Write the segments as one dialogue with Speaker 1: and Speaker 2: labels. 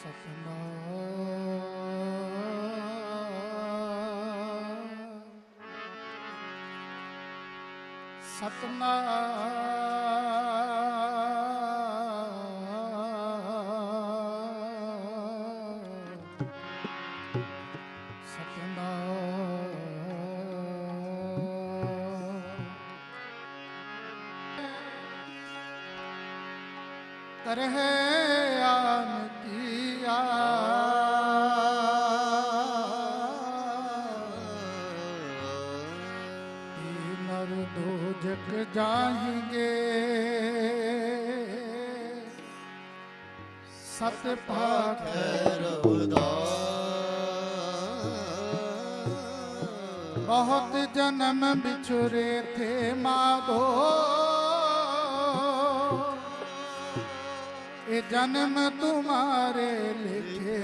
Speaker 1: ਸਤਨਾਮ। ਸਤਨਾਮ। ਸਤ ਪਾਖ ਬਹੁਤ ਜਨਮ ਵਿਛੁਰੇ ਥੇ ਮਾਧੋ ਇਹ ਜਨਮ ਤੁਮਾਰੇ ਲਿਖੇ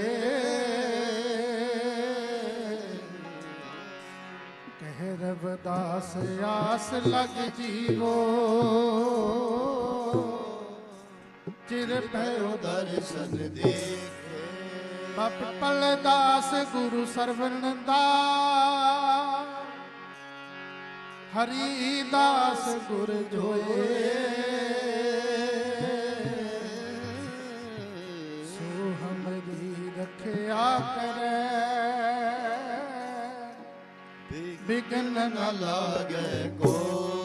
Speaker 1: ਕਹਿ ਰਵਦਾਸ ਆਸ ਲਗ ਜੀਵੋ ਚਿਰ ਭਇਓ
Speaker 2: ਦਰਸ਼ਨ ਦੇਖੇ।
Speaker 1: ਬਪਲ ਦਾਸ ਗੁਰੂ ਸਰਵਣ ਦਾ ਹਰੀ ਦਾਸ ਗੁਰ ਜੋਏ। ਸੋ ਹਮਰੀ ਰਖਿਆ ਕਰੈ। ਬਿਗਨ ਨ
Speaker 2: ਲਾਗੇ ਕੋ।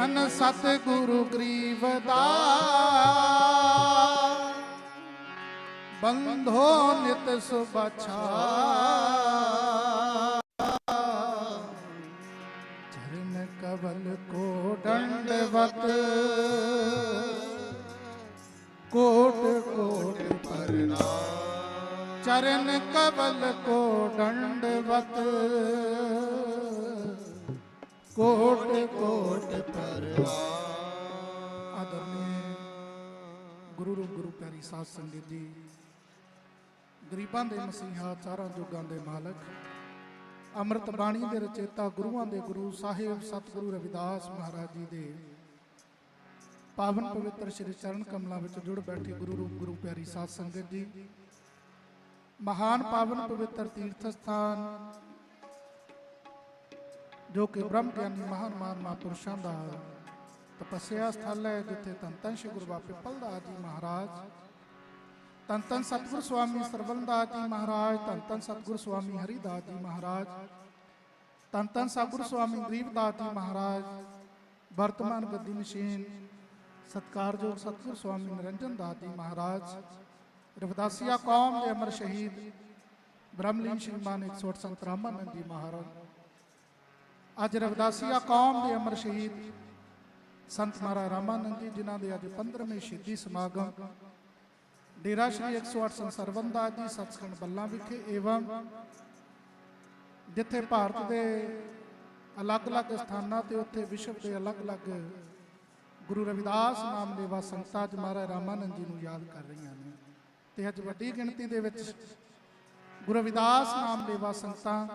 Speaker 1: ਧੰਨ ਧੰਨ ਸਤ ਗੁਰੂ ਗਰੀਬ ਦਾ। ਬੰਧੋ ਨਿਤ ਸੁਬਛਾ ਚਰਨ ਕਵਲ ਕੋ ਦੰਡਵਤ ਕੋਟ ਕੋਟ
Speaker 2: ਪ੍ਰਣਾਮ
Speaker 1: ਚਰਨ ਕਵਲ ਕੋ ਦੰਡਵਤ ਕੋਟ ਕੋਟ ਆਦਰਨੀय ਗੁਰੂ ਰੂਪ, ਗੁਰੂ ਪਿਆਰੀ ਸਾਧ ਸੰਗਤ ਜੀ, ਗਰੀਬਾਂ ਦੇ ਮਸੀਹਾ, ਚਾਰਾਂ ਜੁਗਾਂ ਦੇ ਮਾਲਕ, ਅੰਮ੍ਰਿਤ ਬਾਣੀ ਦੇ ਰਚੇਤਾ, ਗੁਰੂਆਂ ਦੇ ਗੁਰੂ ਸਾਹਿਬ, ਸਤਿਗੁਰੂ ਰਵਿਦਾਸ ਮਹਾਰਾਜ ਜੀ ਦੇ ਪਾਵਨ ਪਵਿੱਤਰ ਸ੍ਰੀ ਚਰਨ ਕਮਲਾਂ ਵਿੱਚ ਜੁੜ ਬੈਠੇ ਗੁਰੂ ਰੂਪ, ਗੁਰੂ ਪਿਆਰੀ ਸਾਧ ਸੰਗਤ ਜੀ। ਮਹਾਨ ਪਾਵਨ ਪਵਿੱਤਰ ਤੀਰਥ ਸਥਾਨ ਜੋ ਕਿ ਬ੍ਰਹਮ ਗਿਆਨੀ ਮਹਾਨ ਮਹਾਨ ਮਹਾਂਪੁਰਸ਼ਾਂ ਦਾ ਤਪੱਸਿਆ ਸਥਲ ਹੈ, ਜਿੱਥੇ ਧੰਨ ਧੰਨ ਸ਼੍ਰੀ ਗੁਰੂ ਬਾਬਾ ਪਿੱਪਲਦਾਸ ਜੀ ਮਹਾਰਾਜ, ਧੰਨ ਧੰਨ ਸਤਿਗੁਰ ਸਵਾਮੀ ਸਰਵਨਦਾਸ ਜੀ ਮਹਾਰਾਜ, ਧੰਨ ਧੰਨ ਸਤਿਗੁਰ ਸਵਾਮੀ ਹਰੀਦਾਸ ਜੀ ਮਹਾਰਾਜ, ਧੰਨ ਧੰਨ ਸਤਿਗੁਰ ਸਵਾਮੀ ਗਰੀਬਦਾਸ ਜੀ ਮਹਾਰਾਜ, ਵਰਤਮਾਨ ਗੱਦੀ ਨਸ਼ੀਨ ਸਤਕਾਰਯੋਗ ਸਤਿਗੁਰ ਸਵਾਮੀ ਨਿਰੰਜਨ ਦਾਸ ਜੀ ਮਹਾਰਾਜ, ਰਵਿਦਾਸੀਆ ਕੌਮ ਦੇ ਅਮਰ ਸ਼ਹੀਦ, ਬ੍ਰਹਮਲੀਨ ਸ਼੍ਰੀਮਾਨ 108 ਸੰਤ ਰਾਮਾਨੰਦ ਜੀ ਮਹਾਰਾਜ। ਅੱਜ ਰਵਿਦਾਸੀਆ ਕੌਮ ਦੇ ਅਮਰ ਸ਼ਹੀਦ ਸੰਤ ਮਹਾਰਾਜ ਰਾਮਾਨੰਦ ਜੀ, ਜਿਨ੍ਹਾਂ ਦੇ ਅੱਜ 15ਵੇਂ ਸ਼ਹੀਦੀ ਸਮਾਗਮ। ਡੇਰਾ ਸ਼੍ਰੀ 108 ਸੰਤ ਸਰਵੰਦਾਸ ਜੀ ਸਤਸਖੰਡ ਬੱਲਾ ਵਿਖੇ ਏਵੰ, ਜਿੱਥੇ ਭਾਰਤ ਦੇ ਅਲੱਗ-ਅਲੱਗ ਸਥਾਨਾਂ ਤੇ ਉੱਥੇ ਵਿਸ਼ਵ ਦੇ ਅਲੱਗ-ਅਲੱਗ ਗੁਰੂ ਰਵਿਦਾਸ ਨਾਮ ਲੈਵਾ ਸੰਗਤਾਂ ਅੱਜ ਮਹਾਰਾਜ ਰਾਮਾਨੰਦ ਜੀ ਨੂੰ ਯਾਦ ਕਰ ਰਹੀਆਂ ਨੇ। ਤੇ ਅੱਜ ਵੱਡੀ ਗਿਣਤੀ ਦੇ ਵਿੱਚ ਗੁਰੂ ਰਵਿਦਾਸ ਨਾਮ ਲੈਵਾ ਸੰਗਤਾਂ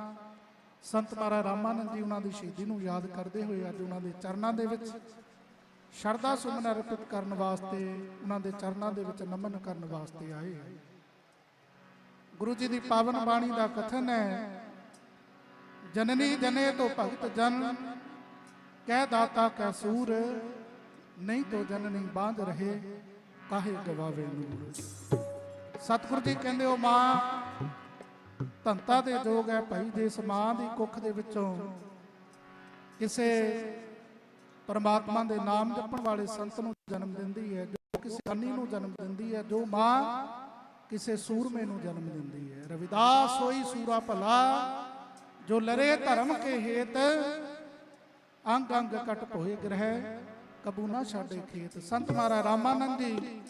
Speaker 1: ਸੰਤ ਮਹਾਰਾ ਰਾਮਾਨੰਦ ਜੀ ਉਹਨਾਂ ਦੀ ਸ਼ਹੀਦੀ ਨੂੰ ਯਾਦ ਕਰਦੇ ਹੋਏ ਅੱਜ ਉਹਨਾਂ ਦੇ ਚਰਨਾਂ ਦੇ ਵਿੱਚ ਸ਼ਰਧਾ ਸੁਮਨ ਅਰਪਿਤ ਕਰਨ ਵਾਸਤੇ, ਉਹਨਾਂ ਦੇ ਚਰਨਾਂ ਦੇ ਵਿੱਚ ਨਮਨ ਕਰਨ ਵਾਸਤੇ ਆਏ ਗੁਰੂ ਜੀ ਦੀ ਪਾਵਨ ਬਾਣੀ ਦਾ ਕਥਨ ਹੈ, ਜਨਨੀ ਜਨੇ ਤੋਂ ਭਗਤ ਜਨ, ਕਹਿ ਦਾਤਾ ਕੈ ਸੂਰ, ਨਹੀਂ ਤੋ ਜਨਨੀ ਬਾਂਝ ਰਹੇ, ਕਾਹੇ ਗਵਾਵੇ ਨੂਰ। ਸਤਿਗੁਰੂ ਜੀ ਕਹਿੰਦੇ ਉਹ ਮਾਂ ਧੰਤਾ ਦੇ ਜੋਗ ਹੈ ਭਾਈ ਜਿਸ ਮਾਂ ਦੀ ਕੁੱਖ ਦੇ ਵਿੱਚੋਂ। ਕਿਸੇ ਪਰਮਾਤਮਾ ਦੇ ਨਾਮ ਜਪਣ ਵਾਲੇ ਸੰਤ ਨੂੰ ਜਨਮ ਦਿੰਦੀ ਹੈ, ਜੋ ਕਿਸੇ ਅੰਨੀ ਨੂੰ ਜਨਮ ਦਿੰਦੀ ਹੈ, ਜੋ ਮਾਂ ਕਿਸੇ ਸੂਰਮੇ ਨੂੰ ਜਨਮ ਦਿੰਦੀ ਹੈ। ਰਵਿਦਾਸ ਹੋਈ ਸੂਰਾ ਭਲਾ, ਜੋ ਲਰੇ ਧਰਮ ਕੇ ਹੇਤ, ਅੰਗ ਅੰਗ ਕਟ ਭੋਏ ਗ੍ਰਹਿ, ਕਬੂ ਨਾ ਛਾੜੇ ਖੇਤ। ਸੰਤ ਮਹਾਰਾ ਰਾਮਾਨੰਦ ਜੀ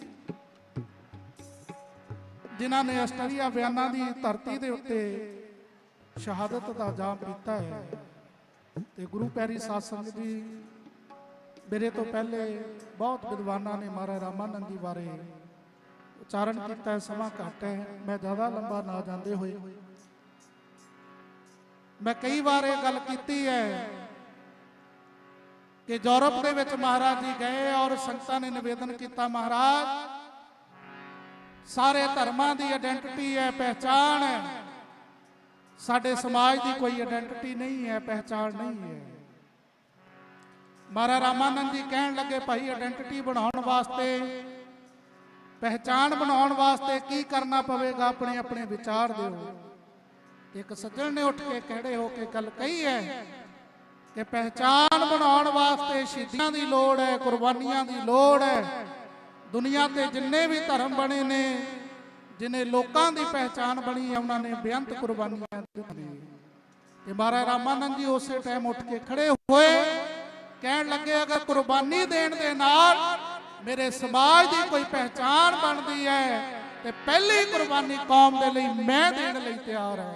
Speaker 1: ਜਿਨ੍ਹਾਂ ਨੇ ਅਸਟਰੀਆ ਬਿਆਨਾਂ ਦੀ ਧਰਤੀ ਦੇ ਉੱਤੇ ਸ਼ਹਾਦਤ ਦਾ ਜਾਮ ਪੀਤਾ ਹੈ। ਤੇ ਗੁਰੂ ਪੈਰੀ ਸਾਧ ਸੰਗਤ ਜੀ, ਮੇਰੇ ਤੋਂ ਪਹਿਲੇ ਬਹੁਤ ਵਿਦਵਾਨਾਂ ਨੇ ਮਹਾਰਾਜ ਰਾਮਾਨੰਦ ਜੀ ਬਾਰੇ ਉਚਾਰਨ ਕੀਤਾ ਹੈ, ਸਮਾਂ ਘੱਟ ਹੈ, ਮੈਂ ਜ਼ਿਆਦਾ ਲੰਬਾ ਨਾ ਜਾਂਦੇ ਹੋਏ। ਮੈਂ ਕਈ ਵਾਰ ਇਹ ਗੱਲ ਕੀਤੀ ਹੈ ਕਿ ਯੂਰਪ ਦੇ ਵਿੱਚ ਮਹਾਰਾਜ ਜੀ ਗਏ ਔਰ ਸੰਗਤਾਂ ਨੇ ਨਿਵੇਦਨ ਕੀਤਾ, ਮਹਾਰਾਜ ਸਾਰੇ ਧਰਮਾਂ ਦੀ ਆਇਡੈਂਟੀਟੀ ਹੈ, ਪਹਿਚਾਣ ਹੈ। ਸਾਡੇ ਸਮਾਜ ਦੀ ਕੋਈ ਆਇਡੈਂਟੀਟੀ ਨਹੀਂ ਹੈ, ਪਹਿਚਾਣ ਨਹੀਂ ਹੈ। ਮਹਾਰਾਜ ਰਾਮਾਨੰਦ ਜੀ ਕਹਿਣ ਲੱਗੇ, ਭਾਈ ਆਇਡੈਂਟੀਟੀ ਬਣਾਉਣ ਵਾਸਤੇ, ਪਹਿਚਾਣ ਬਣਾਉਣ ਵਾਸਤੇ ਕੀ ਕਰਨਾ ਪਵੇਗਾ? ਆਪਣੇ ਆਪਣੇ ਵਿਚਾਰ ਦਿਓ। ਇੱਕ ਸੱਜਣ ਨੇ ਉੱਠ ਕੇ ਕਿਹੜੇ ਹੋ ਕੇ ਗੱਲ ਕਹੀ ਹੈ ਕਿ ਪਹਿਚਾਣ ਬਣਾਉਣ ਵਾਸਤੇ ਸ਼ਹੀਦੀਆਂ ਦੀ ਲੋੜ ਹੈ, ਕੁਰਬਾਨੀਆਂ ਦੀ ਲੋੜ ਹੈ। ਦੁਨੀਆ ਤੇ ਜਿੰਨੇ ਵੀ ਧਰਮ ਬਣੇ ਨੇ, ਜਿਨੇ ਲੋਕਾਂ ਦੀ ਪਹਿਚਾਣ ਬਣੀ ਹੈ, ਉਹਨਾਂ ਨੇ ਬੇਅੰਤ ਕੁਰਬਾਨੀਆਂ ਦਿੱਤੀਆਂ। ਤੇ ਮਹਾਰਾਜ ਰਾਮਾਨੰਦ ਜੀ ਉਸੇ ਟਾਈਮ ਉੱਠ ਕੇ ਖੜੇ ਹੋਏ, ਕਹਿਣ ਲੱਗੇ, ਅਗਰ ਕੁਰਬਾਨੀ ਦੇਣ ਦੇ ਨਾਲ ਮੇਰੇ ਸਮਾਜ ਦੀ ਕੋਈ ਪਹਿਚਾਣ ਬਣਦੀ ਹੈ, ਤੇ ਪਹਿਲੀ ਕੁਰਬਾਨੀ ਕੌਮ ਦੇ ਲਈ ਮੈਂ ਦੇਣ ਲਈ ਤਿਆਰ ਹਾਂ।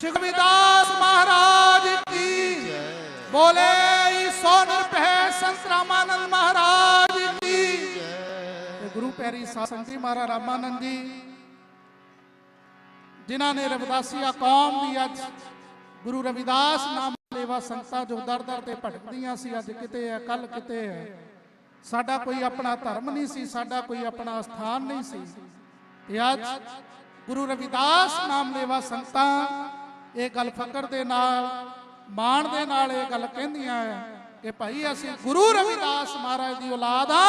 Speaker 1: ਸ਼ਿਕਵਿਦਾਸ ਮਹਾਰਾਜ ਕੀ ਬੋਲੇ? ਸੋ ਨਿਰਭੈ ਸੰਤ ਰਾਮਾਨੰਦ ਮਹਾਰਾਜ ਕੀ ਤੇ ਗੁਰੂ ਪਿਆਰੀ ਸਾਧ ਜੀ ਮਹਾਰਾਜ ਰਾਮਾਨੰਦ ਜੀ, ਜਿਨ੍ਹਾਂ ਨੇ ਰਵਿਦਾਸੀਆ ਕੌਮ ਦੀ ਅੱਜ ਗੁਰੂ ਰਵਿਦਾਸ ਨਾਮ ਲੇਵਾ ਸੰਗਤਾਂ ਜੋ ਦਰ ਦਰ ਤੇ ਭਟਕਦੀਆਂ ਸੀ, ਅੱਜ ਕਿਤੇ ਹੈ ਕੱਲ ਕਿਤੇ ਹੈ। ਸਾਡਾ ਕੋਈ ਆਪਣਾ ਧਰਮ ਨਹੀਂ ਸੀ, ਸਾਡਾ ਕੋਈ ਆਪਣਾ ਸਥਾਨ ਨਹੀਂ ਸੀ। ਤੇ ਅੱਜ ਗੁਰੂ ਰਵਿਦਾਸ ਨਾਮ ਲੇਵਾ ਸੰਗਤਾਂ ਇਹ ਗੱਲ ਫਕਰ ਦੇ ਨਾਲ, ਮਾਣ ਦੇ ਨਾਲ ਇਹ ਗੱਲ ਕਹਿੰਦੀਆਂ ਹੈ ਕਿ ਭਾਈ ਅਸੀਂ ਗੁਰੂ ਰਵਿਦਾਸ ਮਹਾਰਾਜ ਦੀ ਔਲਾਦ ਆ,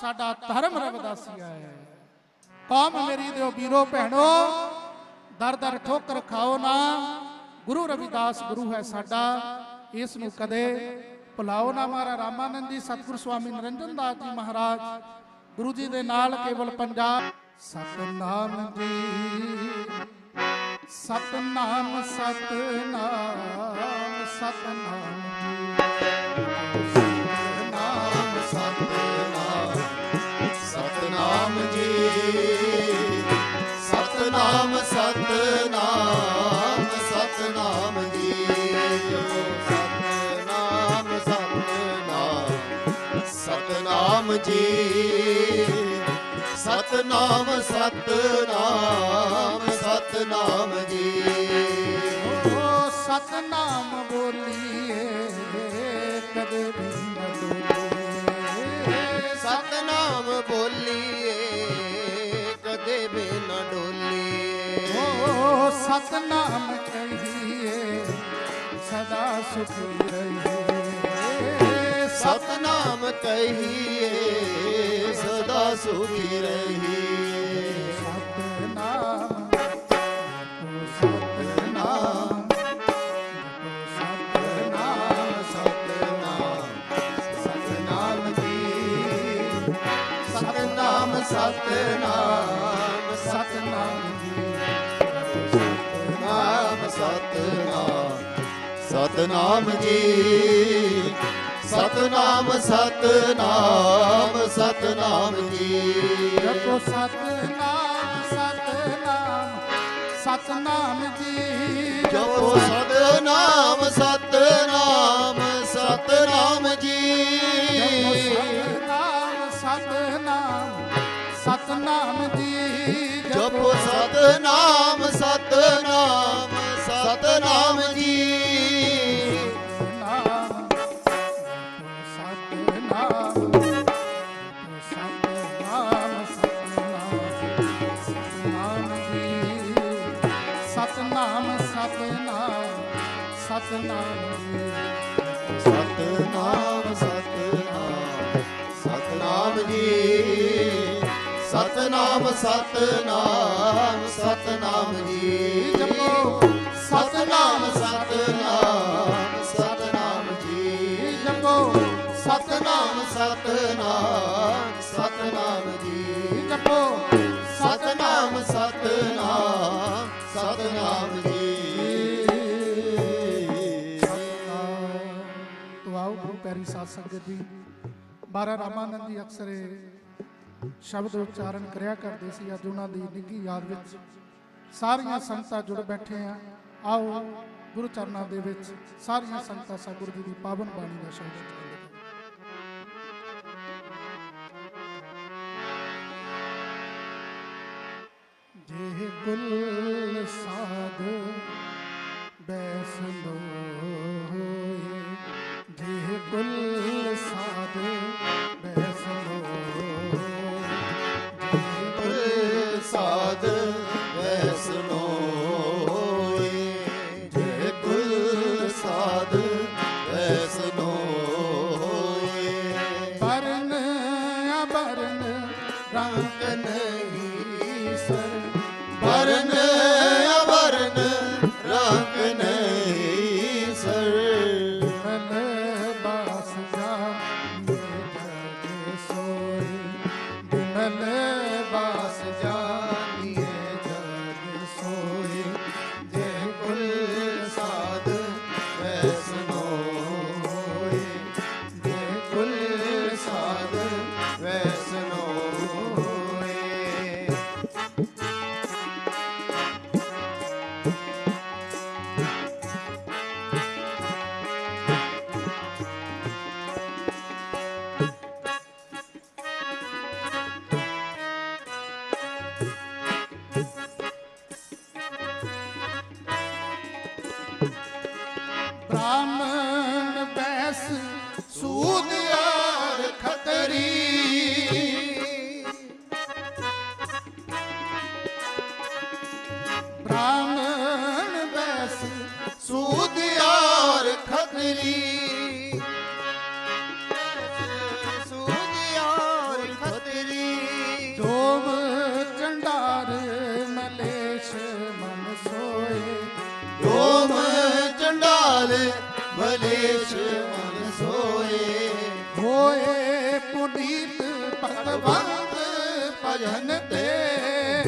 Speaker 1: ਸਾਡਾ ਧਰਮ ਰਵਿਦਾਸੀਆ ਹੈ ਕੌਮ ਮੇਰੀ ਦਿਓ ਵੀਰੋ ਭੈਣੋ, ਦਰ ਦਰ ਠੋਕਰ ਖਾਓ ਨਾ, ਗੁਰੂ ਰਵਿਦਾਸ ਗੁਰੂ ਹੈ ਸਾਡਾ, ਇਸ ਨੂੰ ਕਦੇ ਭੁਲਾਓ ਨਾ ਮਾਰਾ ਰਾਮਾਨੰਦ ਜੀ, ਸਤਿਗੁਰ ਸਵਾਮੀ ਨਿਰੰਜਨ ਦਾਸ ਜੀ ਮਹਾਰਾਜ, ਗੁਰੂ ਜੀ ਦੇ ਨਾਲ ਕੇਵਲ ਪੰਜਾਬ। ਸਤਨਾਮ ਜੀ, ਸਤਨਾਮ ਸਤਨਾਮ ਸਤਨਾਮ ਜੀ।
Speaker 2: ਸਤਨਾਮ ਜੀ। ਸਤਨਾਮ ਸਤਨਾਮ ਸਤਨਾਮ ਜੀ।
Speaker 1: ਓ ਸਤਨਾਮ ਬੋਲੀਏ ਕਦੇ ਵੀ ਨਾ ਡੋਲੀਏ।
Speaker 2: ਸਤਨਾਮ ਬੋਲੀਏ ਕਦੇ ਵੀ ਨਾ ਡੋਲੀਏ।
Speaker 1: ਓ ਸਤਨਾਮ ਕਹੀਏ ਸਦਾ ਸੁਖੀ ਰਹੀਏ।
Speaker 2: ਸਤਨਾਮ ਕਹੀਏ, ਸਦਾ ਸੁਖੀ ਰਹੀਏ।
Speaker 1: ਸਤਨਾਮ ਜਪੋ ਸਤਨਾਮ ਜਪੋ ਸਤਨਾਮ
Speaker 2: ਸਤਨਾਮ ਸਤਨਾਮ ਜੀ ਸਤਨਾਮ ਸਤਨਾਮ
Speaker 1: ਸਤਨਾਮ ਜੀ।
Speaker 2: ਸਤਨਾਮ ਸਤਨਾਮ ਸਤਨਾਮ ਜੀ।
Speaker 1: ਜਪੋ ਸਤਨਾਮ ਸਤਨਾਮ ਸਤਨਾਮ ਜੀ।
Speaker 2: ਜਪੋ ਸਤਨਾਮ ਸਤਨਾਮ ਸਤਨਾਮ ਜੀ।
Speaker 1: ਸਤਨਾਮ ਸਤਨਾਮ ਸਤਨਾਮ ਜੀ।
Speaker 2: ਜਪੋ ਸਤਨਾਮ ਸਤਨਾਮ ਸਤਨਾਮ ਜੀ।
Speaker 1: ਸਤਨਾਮ ਸਤਨਾਮ। ਸਤਨਾਮ ਸਤਨਾਮ ਜੀ, ਸਤਨਾਮ ਸਤਨਾਮ ਸਤਨਾਮ ਜੀ। ਜਪੋ।
Speaker 2: ਸਤਨਾਮ ਸਤਨਾਮ ਸਤਨਾਮ ਜੀ।
Speaker 1: ਜਪੋ।
Speaker 2: ਸਤਨਾਮ ਸਤਨਾਮ ਸਤਨਾਮ ਜੀ।
Speaker 1: ਜਪੋ।
Speaker 2: ਸਤਨਾਮ ਸਤਨਾਮ ਸਤਨਾਮ ਜੀ।
Speaker 1: ਪਿਆਰੀ ਸਾਧ ਸੰਗਤ ਜੀ, ਬਾਰਾ ਰਾਮਾਨੰਦ ਜੀ ਅਕਸਰ ਸ਼ਬਦ ਉਚਾਰਨ ਕਰਿਆ ਕਰਦੇ ਸੀ, ਅੱਜ ਉਹਨਾਂ ਦੀ ਨਿੱਘੀ ਯਾਦ ਵਿੱਚ ਸਾਰੀਆਂ ਸੰਗਤਾਂ ਜੁੜ ਬੈਠੇ ਆ ਆਓ ਗੁਰੂ ਚਰਨਾਂ ਦੇ ਵਿੱਚ ਸਾਰੀਆਂ ਸੰਗਤਾਂ ਸਤਿਗੁਰੂ ਜੀ ਦੀ ਪਾਵਨ ਬਾਣੀ ਦਾ ਸ਼ਬਦ ਕਰੀਏ। ਜੇ
Speaker 2: ਬਲੇਸ਼ ਮਨ ਸੋਏ।
Speaker 1: ਹੋਏ ਪੁਨੀਤ ਭਗਵੰਤ ਭਜਨ ਤੇ।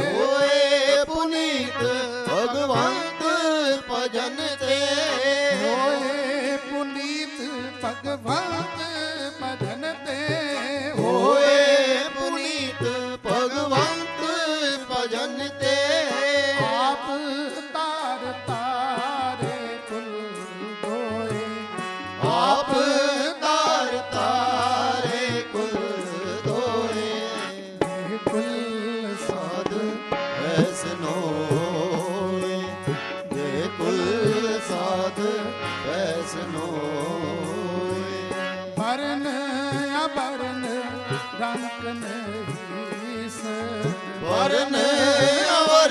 Speaker 2: ਹੋਏ ਪੁਨੀਤ ਭਗਵੰਤ ਭਜਨ ਤੇ।
Speaker 1: ਹੋਏ ਪੁਨੀਤ ਭਗਵੰਤ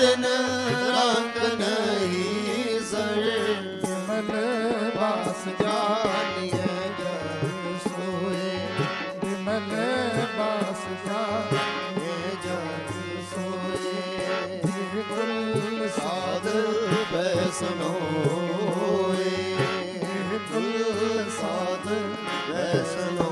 Speaker 2: ਅਵਰਨ ਰੰਗ ਨਹੀਂ ਸਰ
Speaker 1: ਵਿਮਲ ਬਾਸ
Speaker 2: ਜਾਨੀਏ ਜਗ ਸੋਏ।
Speaker 1: ਬਾਸ
Speaker 2: ਸਾਧ ਬੈਸਨੋ ਹੋਏ। ਸਾਧ ਬੈਸਨੋ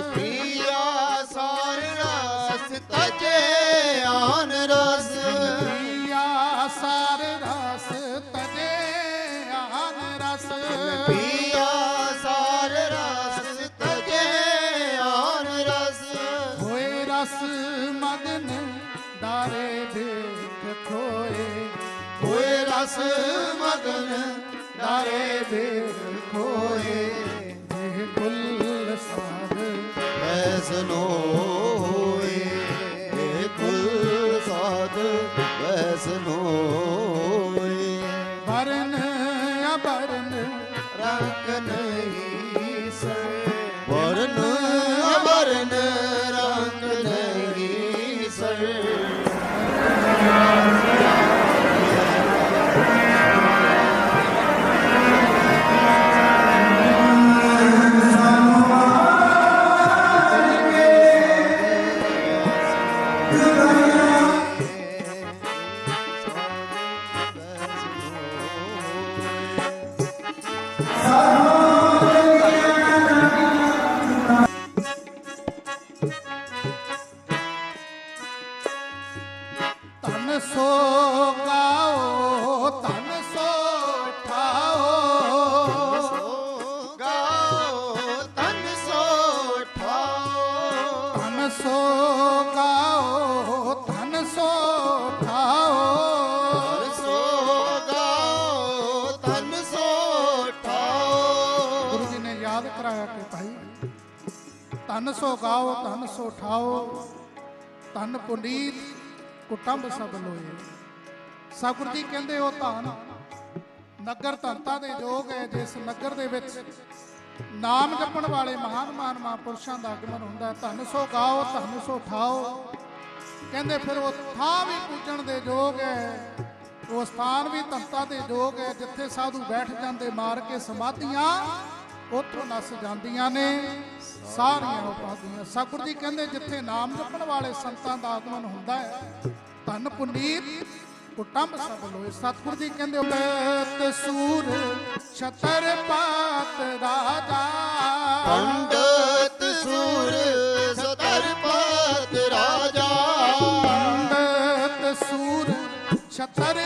Speaker 1: ਪ੍ਰਿਆ ਸਾਰ ਰਸ ਤਜੇ ਆਨ ਰਸ।
Speaker 2: ਸਾਰ ਰਸ ਤਜੇ ਆਨ ਰਸ।
Speaker 1: ਸਾਰ ਰਸ ਤਜੇ ਆਨ ਰਸ। ਹੋਏ ਰਸ ਡਾਰੇ ਦੇਖ ਖੋਏ।
Speaker 2: ਹੋਏ ਰਸ
Speaker 1: ਡਾਰੇ ਦੇਖ ਖੋਏ। ਇਹ ਕੁਲ ਸਾਧ
Speaker 2: ਵੈਸਨੋ ਹੋਏ ਇਹ ਕੁਲ ਸਾਧ ਵੈਸਨੋ ਹੋਏ
Speaker 1: ਵਰਨ ਅਬਰਨ
Speaker 2: ਰੰਗ ਨਹੀਂ
Speaker 1: ਧਨ ਸੋ ਗਾਓ, ਧਨ ਸੋ ਠਾਓ, ਧਨ ਪੁਨੀਤ ਕੁਟੰਬ ਸਭ ਲੋਏ। ਸਤਿਗੁਰੂ ਜੀ ਕਹਿੰਦੇ ਉਹ ਧਨ, ਨਗਰ ਧੰਤਾ ਦੇ ਜੋਗ ਹੈ, ਜਿਸ ਨਗਰ ਦੇ ਵਿੱਚ ਨਾਮ ਜਪਣ ਵਾਲੇ ਮਹਾਨ ਮਹਾਨ ਮਹਾਂਪੁਰਸ਼ਾਂ ਦਾ ਆਗਮਨ ਹੁੰਦਾ ਹੈ। ਧਨ ਸੋ ਗਾਓ, ਧਨ ਸੋ ਠਾਓ। ਕਹਿੰਦੇ ਫਿਰ ਉਹ ਥਾਂ ਵੀ ਪੂਜਣ ਦੇ ਯੋਗ ਹੈ, ਉਹ ਸਥਾਨ ਵੀ ਧੰਤਾ ਦੇ ਯੋਗ ਹੈ, ਜਿੱਥੇ ਸਾਧੂ ਬੈਠ ਜਾਂਦੇ, ਮਾਰ ਕੇ ਸਮਾਧੀਆਂ, ਉੱਥੋਂ ਨਸ ਜਾਂਦੀਆਂ ਨੇ। ਸਾਰੀਆਂ ਉਪਾਧੀਆਂ ਸਤਿਗੁਰੂ ਜੀ ਕਹਿੰਦੇ ਜਿੱਥੇ ਨਾਮ ਜਪਣ ਵਾਲੇ ਸੰਤਾਂ ਦਾ ਆਗਮਨ ਹੁੰਦਾ ਹੈ ਧਨ ਪੁਨੀਤ ਕੁਟੰਬ ਸਭ ਲੋਏ। ਸਤਿਗੁਰੂ ਜੀ ਕਹਿੰਦੇ ਬਤ ਸੂਰ ਛਤਰ ਪਾਤ ਰਾਜਾ।
Speaker 2: ਪੰਡਤ ਸੂਰ ਸਤਰਪਤ ਰਾਜਾ।
Speaker 1: ਪੰਡਤ ਸੂਰ ਛਤਰ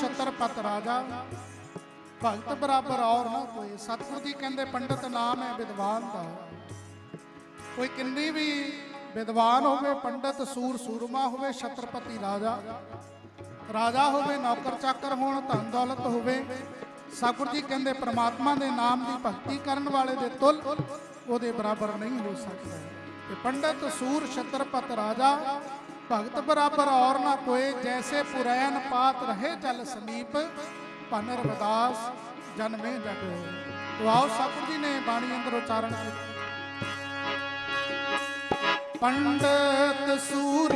Speaker 1: ਛਤਰਪਤ ਰਾਜਾ। ਭਗਤ ਬਰਾਬਰ ਔਰ ਨਾ ਕੋਈ। ਸਤਿਗੁਰੂ ਜੀ ਕਹਿੰਦੇ, ਪੰਡਤ ਨਾਮ ਹੈ ਵਿਦਵਾਨ ਦਾ। ਕੋਈ ਕਿੰਨੀ ਵੀ ਵਿਦਵਾਨ ਹੋਵੇ, ਪੰਡਤ ਸੂਰ ਸੂਰਮਾ ਹੋਵੇ, ਛਤਰਪਤੀ ਰਾਜਾ। ਰਾਜਾ ਹੋਵੇ, ਨੌਕਰ ਚਾਕਰ ਹੋਣ, ਧਨ ਦੌਲਤ ਹੋਵੇ। ਸਤਿਗੁਰੂ ਜੀ ਕਹਿੰਦੇ, ਪ੍ਰਮਾਤਮਾ ਦੇ ਨਾਮ ਦੀ ਭਗਤੀ ਕਰਨ ਵਾਲੇ ਦੇ ਤੁਲ ਉਹਦੇ ਬਰਾਬਰ ਨਹੀਂ ਹੋ ਸਕਦਾ। ਤੇ ਪੰਡਤ ਸੂਰ ਛਤਰਪਤ ਰਾਜਾ ਭਗਤ ਬਰਾਬਰ ਔਰ ਨਾ ਕੋਏ ਜੈਸੇ ਪੁਰੈਨ ਪਾਤ ਰਹੇ ਜਲ ਸਮੀਪ ਭਨ ਰਵਿਦਾਸ ਜਨਮੇ ਜਗ ਤੋ ਆਓ ਸਤਿਗੁਰੂ ਜੀ ਨੇ ਬਾਣੀ ਅੰਦਰ ਉਚਾਰਨ ਕੀਤਾ। ਪੰਡਤ ਸੂਰ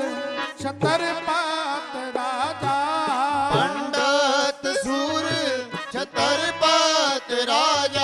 Speaker 1: ਛਤਰਪਤ ਰਾਜਾ।
Speaker 2: ਪੰਡਤ ਸੂਰ ਛਤਰਪਤ ਰਾਜਾ।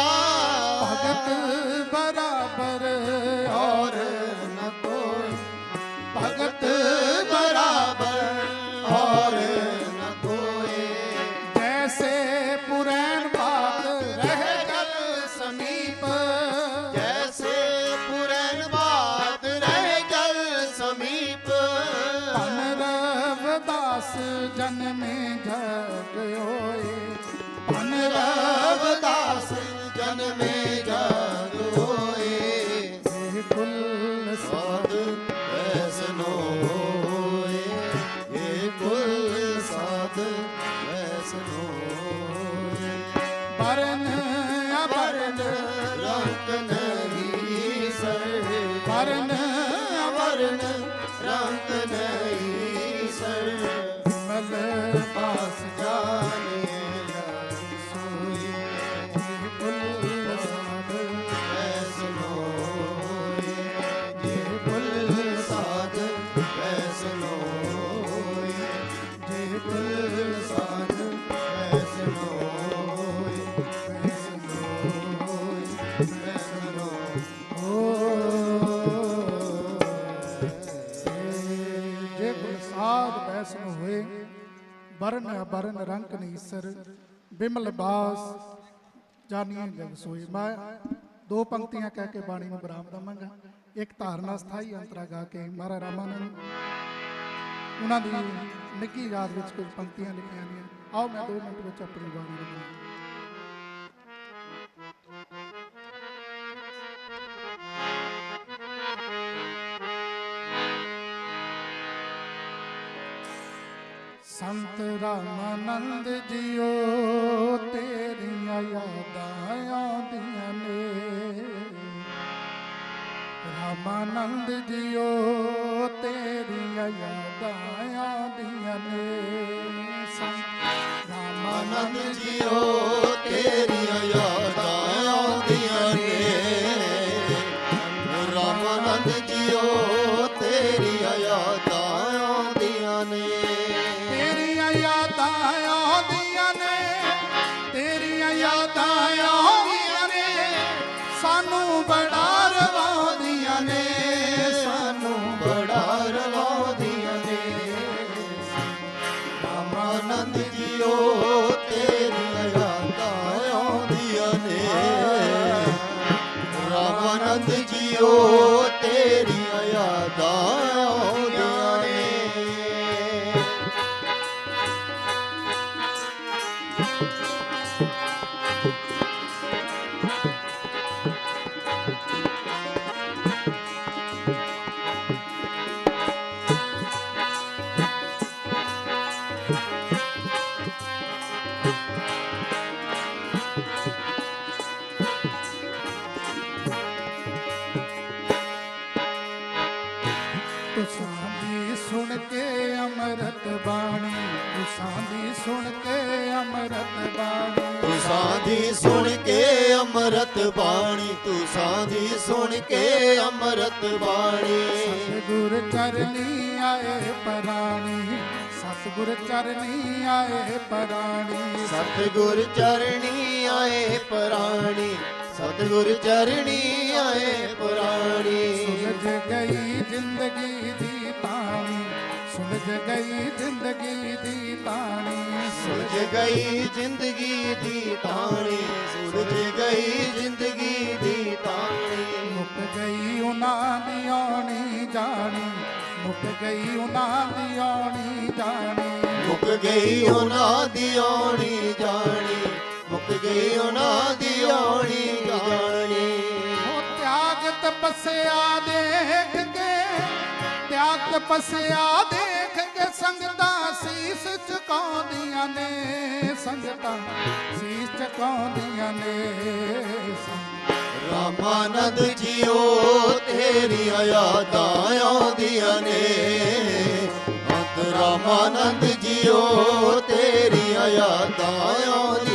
Speaker 1: ਅਬਰਨ ਨੀਸਰ ਬਿਮਲ ਬਾਸ ਜਾਨੀਏ ਜਗ ਸੋਈ। ਮੈਂ ਦੋ ਪੰਕਤੀਆਂ ਕਹਿ ਕੇ ਬਾਣੀ ਨੂੰ ਵਿਰਾਮ ਦਵਾਂਗਾ। ਇੱਕ ਧਾਰਨਾ ਸਥਾਈ ਅੰਤਰਾ ਗਾ ਕੇ ਮਹਾਰਾਜ ਰਾਮਾਨੰਦ। ਉਹਨਾਂ ਦੀ ਨਿੱਕੀ ਯਾਦ ਵਿੱਚ ਕੁਝ ਪੰਕਤੀਆਂ ਲਿਖੀਆਂ ਨੇ। ਆਓ ਮੈਂ 2 ਮਿੰਟ ਵਿੱਚ ਆਪਣੀ ਬਾਣੀ ਨੂੰ ਸੰਤ ਰਾਮਾਨੰਦ ਜੀਓ, ਤੇਰੀਆਂ ਯਾਦਾਂ ਆਉਂਦੀਆਂ ਨੇ। ਰਾਮਾਨੰਦ ਜੀਓ, ਤੇਰੀਆਂ ਯਾਦਾਂ ਆਉਂਦੀਆਂ ਨੇ। ਸੰਤ
Speaker 2: ਆਨੰਦ
Speaker 1: ਰਾਮਾਨੰਦ
Speaker 2: ਜੀਓ, ਤੇਰੀਆਂ ਯਾਦਾਂ
Speaker 1: ਅੰਮ੍ਰਿਤ ਬਾਣੀ ਤੁਸਾਂ ਦੀ ਸੁਣ ਕੇ ਅੰਮ੍ਰਿਤ ਬਾਣੀ।
Speaker 2: ਤੂੰ ਸਾਧੀ ਸੁਣ ਕੇ ਅੰਮ੍ਰਿਤ ਬਾਣੀ ਤੂੰ ਸਾਧੀ ਸੁਣ ਕੇ ਅੰਮ੍ਰਿਤ ਬਾਣੀ।
Speaker 1: ਸਤਿਗੁਰ ਚਰਨੀ ਆਏ ਪਰਾਣੀ ਸਤਿਗੁਰ ਚਰਨੀ ਆਏ ਪਰਾਣੀ।
Speaker 2: ਸਤਿਗੁਰ ਚਰਣੀ ਆਏ ਪ੍ਰਾਣੀ ਸਤਿਗੁਰ ਚਰਣੀ ਆਏ ਪ੍ਰਾਣੀ।
Speaker 1: ਸੁਲਝ ਗਈ ਜ਼ਿੰਦਗੀ ਦੀ ਸੁਲਝ ਗਈ ਜ਼ਿੰਦਗੀ ਦੀ ਤਾਣੀ।
Speaker 2: ਸੁਲਝ ਗਈ ਜ਼ਿੰਦਗੀ ਦੀ ਤਾਣੀ। ਸੁਲਝ ਗਈ ਜ਼ਿੰਦਗੀ ਦੀ ਤਾਣੀ।
Speaker 1: ਮੁੱਕ ਗਈ ਉਹਨਾਂ ਦੀ ਆਉਣੀ ਜਾਣੀ। ਮੁੱਕ ਗਈ ਉਹਨਾਂ ਦੀ ਆਉਣੀ ਜਾਣੀ।
Speaker 2: ਮੁੱਕ ਗਈ ਉਹਨਾਂ ਦੀ ਆਉਣੀ ਜਾਣੀ। ਮੁੱਕ ਗਈ ਉਹਨਾਂ ਦੀ ਆਉਣੀ ਜਾਣੀ।
Speaker 1: ਉਹ ਤਿਆਗ ਤਪੱਸਿਆ ਦੇਖ ਕੇ ਤਿਆਗ ਤਪੱਸਿਆ ਦੇਖ ਸੰਗਤਾਂ ਸੀਸ ਝੁਕਾਉਂਦੀਆਂ ਨੇ, ਸੰਗਤਾਂ ਸੀਸ ਝੁਕਾਉਂਦੀਆਂ ਨੇ।
Speaker 2: ਰਾਮਾਨੰਦ ਜੀਓ ਤੇਰੀਆਂ ਯਾਦਾਂ ਆਉਂਦੀਆਂ ਨੇ। ਅੰਤ ਰਾਮਾਨੰਦ ਜੀਓ ਤੇਰੀਆਂ ਯਾਦਾਂ ਆਉਂਦੀਆਂ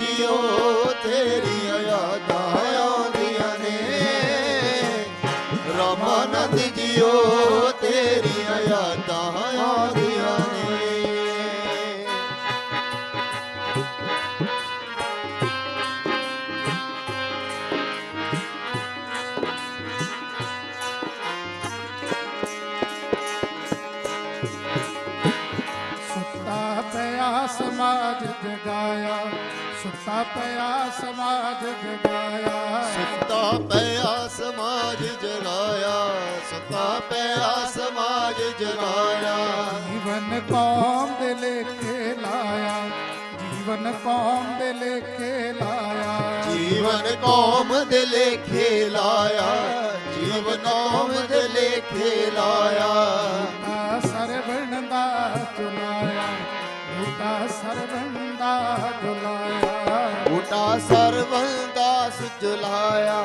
Speaker 2: ਜੀਓ ਤੇਰੀਆਂ ਯਾਦਾਂ
Speaker 1: ਪਿਆ ਸਮਾਜ ਜਗਾਇਆ। ਸੁੱਤਾ ਪਿਆ ਸਮਾਜ ਜਗਾਇਆ।
Speaker 2: ਸੁੱਤਾ ਪਿਆ ਸਮਾਜ ਜਗਾਇਆ।
Speaker 1: ਜੀਵਨ ਕੌਮ ਦੇ ਲੇਖੇ ਲਾਇਆ। ਜੀਵਨ ਕੌਮ ਦੇ ਲੇਖੇ ਲਾਇਆ।
Speaker 2: ਜੀਵਨ ਕੌਮ ਦੇ ਲੇਖੇ ਲਾਇਆ। ਜੀਵਨ ਕੌਮ ਦੇ ਲੇਖੇ ਲਾਇਆ।
Speaker 1: ਬੂਟਾ ਸਰਵਣ
Speaker 2: ਦਾਸ ਜੁਲਾਇਆ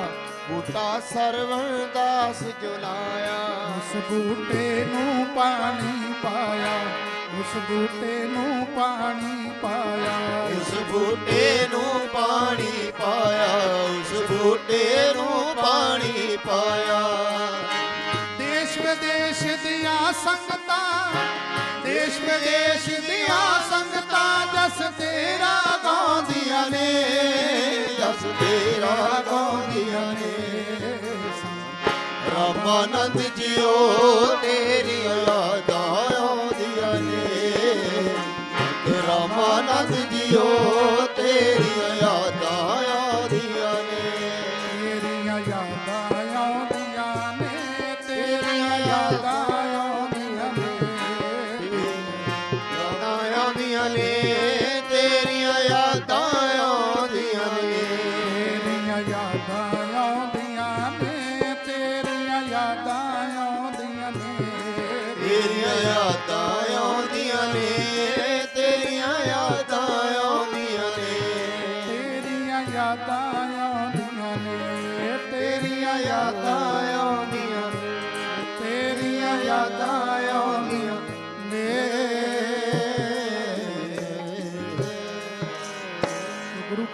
Speaker 2: ਬੂਟਾ ਸਰਵਣ ਦਾਸ ਜੁਲਾਇਆ।
Speaker 1: ਉਸ ਬੂਟੇ ਨੂੰ ਪਾਣੀ ਪਾਇਆ ਉਸ ਬੂਟੇ ਨੂੰ ਪਾਣੀ ਪਾਇਆ।
Speaker 2: ਉਸ ਬੂਟੇ ਨੂੰ ਪਾਣੀ ਪਾਇਆ ਉਸ ਬੂਟੇ ਨੂੰ ਪਾਣੀ ਪਾਇਆ।
Speaker 1: ਦੇਸ਼ ਵਿਦੇਸ਼ ਦੀਆਂ ਸੰਗਤਾਂ ਦੇਸ਼ ਵਿਦੇਸ਼ ਦੀਆਂ ਸੰਗਤਾਂ ਜਸ ਤੇਰਾ ਗਾਉਂਦੀਆਂ ਨੇ,
Speaker 2: ਜਸ ਤੇਰਾ ਗਾਉਂਦੀਆਂ ਨੇ। ਰਾਮਾਨੰਦ ਜੀਓ
Speaker 1: ਤੇਰੀ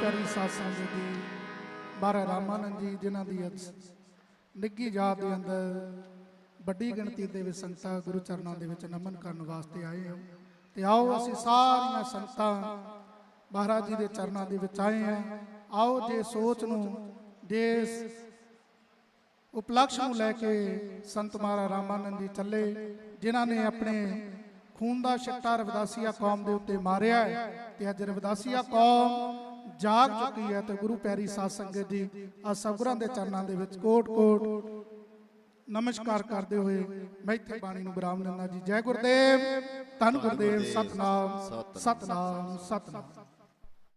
Speaker 1: ਪਿਆਰੀ ਸਾਧ ਸੰਗਤ ਜੀ ਮਹਾਰਾਜ ਰਾਮਾਨੰਦ ਜੀ ਜਿਨ੍ਹਾਂ ਦੀ ਅੱਜ ਨਿੱਗੀ ਜਾਤ ਦੇ ਅੰਦਰ ਵੱਡੀ ਗਿਣਤੀ ਦੇ ਵਿੱਚ ਸੰਗਤਾਂ ਗੁਰੂ ਚਰਨਾਂ ਦੇ ਵਿੱਚ ਨਮਨ ਕਰਨ ਵਾਸਤੇ ਆਏ ਹੋ। ਤੇ ਆਓ ਅਸੀਂ ਸਾਰੀਆਂ ਸੰਗਤਾਂ ਮਹਾਰਾਜ ਜੀ ਦੇ ਚਰਨਾਂ ਦੇ ਵਿੱਚ ਆਏ ਹਾਂ। ਆਓ ਜੇ ਸੋਚ ਨੂੰ, ਜੇ ਇਸ ਉਪਲਕਸ਼ ਨੂੰ ਲੈ ਕੇ ਸੰਤ ਮਹਾਰਾਜ ਰਾਮਾਨੰਦ ਜੀ ਚੱਲੇ, ਜਿਨ੍ਹਾਂ ਨੇ ਆਪਣੇ ਖੂਨ ਦਾ ਛੱਟਾ ਰਵਿਦਾਸੀਆ ਕੌਮ ਦੇ ਉੱਤੇ ਮਾਰਿਆ ਹੈ, ਤੇ ਅੱਜ ਰਵਿਦਾਸੀਆ ਕੌਮ ਜਾਗ ਚੁੱਕੀ ਹੈ ਤੇ ਗੁਰੂ ਪਿਆਰੀ ਸਾਧ ਸੰਗਤ ਜੀ ਆ ਸਤਿਗੁਰਾਂ ਦੇ ਚਰਨਾਂ ਦੇ ਵਿੱਚ ਕੋਟ ਕੋਟ ਨਮਸਕਾਰ ਕਰਦੇ ਹੋਏ ਮੈਂ ਇੱਥੇ ਬਾਣੀ ਨੂੰ ਵਿਰਾਮ ਦਿੰਦਾ ਜੀ। ਜੈ ਗੁਰਦੇਵ, ਧੰਨ ਗੁਰਦੇਵ, ਸਤਨਾਮ ਸਤਨਾਮ ਸਤਨਾਮ।